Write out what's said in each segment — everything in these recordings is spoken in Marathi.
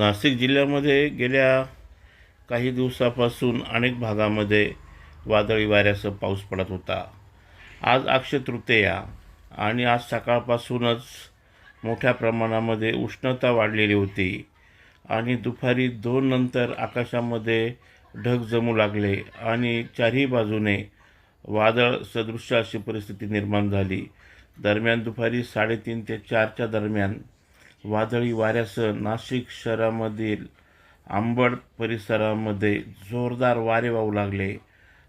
नाशिक जिल्ह्यामध्ये गेल्या काही दिवसापासून अनेक भागामध्ये वादळी वाऱ्यासह पाऊस पडत होता. आज अक्षय तृतीया आणि आज सकाळपासूनच मोठ्या प्रमाणामध्ये उष्णता वाढलेली होती आणि दुपारी दोन नंतर आकाशामध्ये ढग जमू लागले आणि चारही बाजूने वादळ सदृश्य अशी परिस्थिती निर्माण झाली. दरम्यान दुपारी साडेतीन ते चारच्या दरम्यान वादळी वाऱ्यासह नाशिक शहरामधील आंबड परिसरामध्ये जोरदार वारे वाहू लागले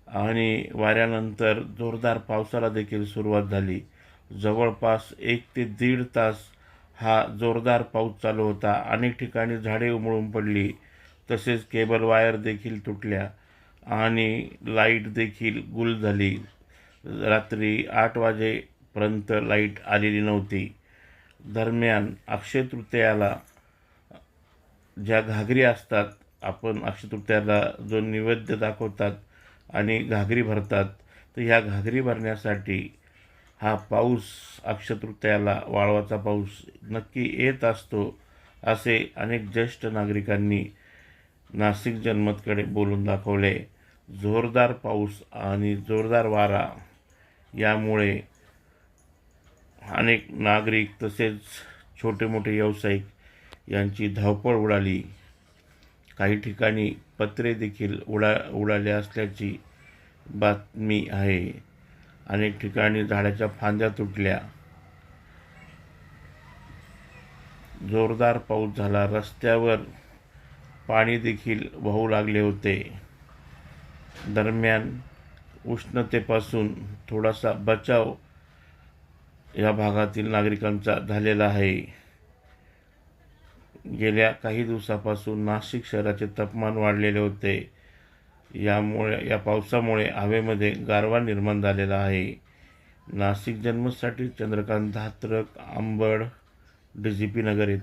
आणि वाऱ्यानंतर जोरदार पावसाला देखील सुरुवात झाली. जवळपास एक ते दीड तास हा जोरदार पाऊस चालू होता. अनेक ठिकाणी झाडे उमळून पडली तसेच केबल वायर देखील तुटल्या आणि लाइट देखील गुल झाली. रात्री आठ वाजेपर्यंत लाइट आलेली नव्हती. दरम्यान अक्षय तृतीयाला ज्या घागरी असतात आपण अक्षय तृतीयाला जो नैवेद्य दाखवतात आणि घागरी भरतात तर ह्या घागरी भरण्यासाठी हा पाऊस अक्षय तृतीयाला वाळवाचा पाऊस नक्की येत असतो असे अनेक ज्येष्ठ नागरिकांनी नाशिक जनमतकडे बोलून दाखवले. जोरदार पाऊस आणि जोरदार वारा यामुळे अनेक नागरिक तसेच छोटे मोठे व्यावसायिक यांची धावपळ उडाली. काही ठिकाणी पत्रे देखील उडा उडाले असल्याची बातमी आहे. अनेक ठिकाणी झाडाच्या फांद्या तुटल्या. जोरदार पाऊस झाला. रस्त्यावर पाणी देखील वाहू लागले होते. दरम्यान उष्णतेपासून थोडासा बचाव या भागातील नागरिकांचा झालेला आहे. गेल्या काही दिवसापासून नाशिक शहराचे तापमान वाढलेले होते. यामुळे या पावसामुळे हवेमध्ये गारवा निर्माण झालेला आहे. Nashik जन्मसाठी Chandrakant Dhatrak Ambad D G P Nagar येथे